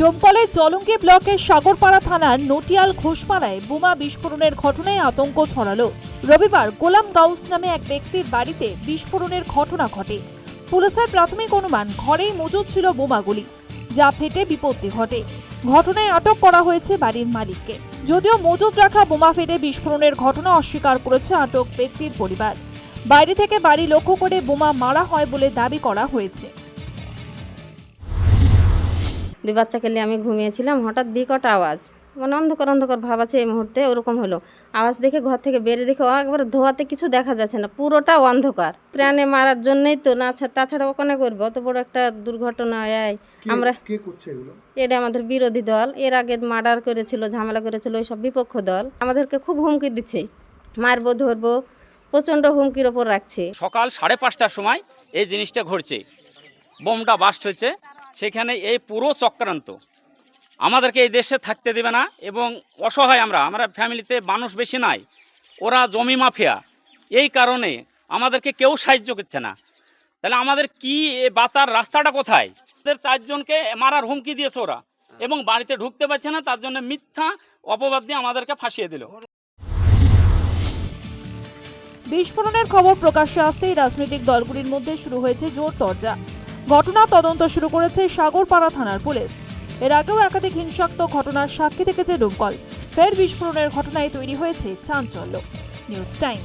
ডোমকলের জলঙ্গি ব্লকের সাগরপাড়া থানার নটিয়াল ঘোষপাড়ায় বোমা বিস্ফোরণের ঘটনায় আতঙ্ক ছড়ালো। রবিবার গোলাম গাউস নামে এক ব্যক্তির বাড়িতে বিস্ফোরণের ঘটনা ঘটে। পুলিশের প্রাথমিক অনুমান, ঘরেই মজুদ ছিল বোমাগুলি, যা ফেটে বিপত্তি ঘটে। ঘটনায় আটক করা হয়েছে বাড়ির মালিককে। যদিও মজুদ রাখা বোমা ফেটে বিস্ফোরণের ঘটনা অস্বীকার করেছে আটক ব্যক্তির পরিবার। বাইরে থেকে বাড়ি লক্ষ্য করে বোমা মারা হয় বলে দাবি করা হয়েছে। দুই বাচ্চাকে নিয়ে আমি ঘুমিয়েছিলাম হঠাৎ বিকট আওয়াজ। মানে অন্ধকার অন্ধকার ভাব আছে এই মুহূর্তে ওরকম হলো। আওয়াজ দেখে ঘর থেকে বেরিয়ে দেখে ও একবার ধোয়াতে কিছু দেখা যাচ্ছে না পুরোটা অন্ধকার। প্রাণে মারার জন্যই তো না ছা- তাছাড়া ওখানে করব? অত বড় একটা দুর্ঘটনা কে- আমরা এটা আমাদের বিরোধী দল এর আগে মার্ডার করেছিল ঝামেলা করেছিল ওই সব বিপক্ষ দল। আমাদেরকে খুব হুমকি দিচ্ছে মারবো ধরবো প্রচণ্ড হুমকির ওপর রাখছে। সকাল সাড়ে পাঁচটার সময় এই জিনিসটা ঘটছে। বোমটা বাস্ট হচ্ছে সেখানে এই পুরো চক্রান্ত। আমাদেরকে এই দেশে থাকতে দেবে না এবং অসহায় আমরা আমরা ফ্যামিলিতে মানুষ বেশি নাই, ওরা জমি মাফিয়া। এই কারণে আমাদেরকে কেউ সাহায্য করছে না। তাহলে আমাদের কি বাঁচার রাস্তাটা কোথায়? ওদের চারজনকে মারার হুমকি দিয়েছে ওরা এবং বাড়িতে ঢুকতে পারছে না, তার জন্য মিথ্যা অপবাদ দিয়ে আমাদেরকে ফাঁসিয়ে দিল। বিস্ফোরণের খবর প্রকাশ্যে আসতেই রাজনৈতিক দলগুলির মধ্যে শুরু হয়েছে জোর তরজা। ঘটনা তদন্ত শুরু করেছে সাগরপাড়া থানার পুলিশ। এর আগেও একাধিক হিংসাত্মক ঘটনার সাক্ষী থেকেছে ডুমকল। ফের বিস্ফোরণের ঘটনায় তৈরি হয়েছে চাঞ্চল্য। News time.